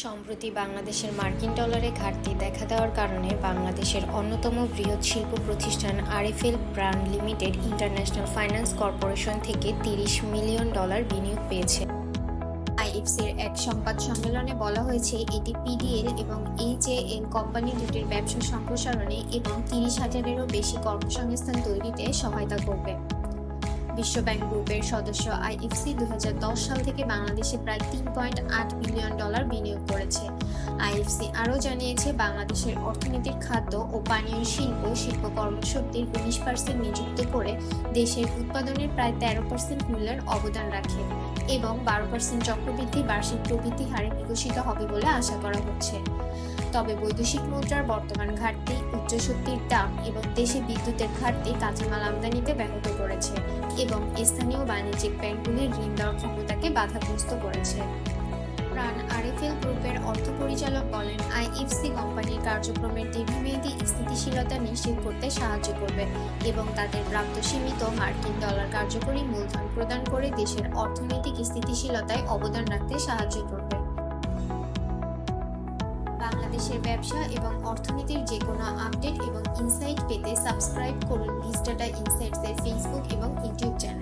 সম্প্রতি বাংলাদেশের মার্কিন ডলারে ঘাটতি দেখা দেওয়ার কারণে বাংলাদেশের অন্যতম বৃহৎ শিল্প প্রতিষ্ঠান RFL brand limited international finance corporation থেকে তিরিশ মিলিয়ন ডলার বিনিয়োগ পেয়েছে। আইএফসির এক সংবাদ সম্মেলনে বলা হয়েছে, এটি পিডিএল এবং এইচএএল কোম্পানি দুটির ব্যবসা সম্প্রসারণে এবং তিরিশ হাজারেরও বেশি কর্মসংস্থান তৈরিতে সহায়তা করবে। বিশ্বব্যাংক গ্রুপের সদস্য আইএফসি দু হাজার দশ সাল থেকে বাংলাদেশে প্রায় তিন পয়েন্ট আট বিলিয়ন ডলার বিনিয়োগ করেছে। আইএফসি আরও জানিয়েছে, বাংলাদেশের অর্থনীতির খাদ্য ও পানীয় শিল্প শিল্প কর্মশক্তির উনিশ পার্সেন্ট নিযুক্ত করে দেশের উৎপাদনের প্রায় তেরো পার্সেন্ট মূল্যের অবদান রাখে এবং বারো পার্সেন্ট চক্রবৃদ্ধি বার্ষিক প্রবৃদ্ধি হারে বিকশিত হবে বলে আশা করা হচ্ছে। তবে বৈদেশিক মুদ্রার বর্তমান ঘাটতি উচ্চ শক্তির দাম এবং দেশে বিদ্যুতের ঘাটতি কাঁচামাল আমদানিতে ব্যাহত করেছে। এবং স্থানীয় বাণিজ্যিক ব্যাংকগুলির ঋণ দেওয়ার ক্ষমতাকে বাধাগ্রস্ত করেছে। প্রাণ আরএফএল গ্রুপের অর্থ পরিচালক বলেন, আইএফসি কোম্পানির কার্যক্রমের দীর্ঘমেয়াদী স্থিতিশীলতা নিশ্চিত করতে সাহায্য করবে এবং তাদের প্রাপ্ত সীমিত মার্কিন ডলার কার্যকরী মূলধন প্রদান করে দেশের অর্থনৈতিক স্থিতিশীলতায় অবদান রাখতে সাহায্য করবে। বাংলাদেশের ব্যবসা এবং অর্থনীতির যে কোনো আপডেট এবং পেতে সাবস্ক্রাইব করুন ভিস্টাটা ইনসাইটসের ফেসবুক এবং ইউটিউব চ্যানেল।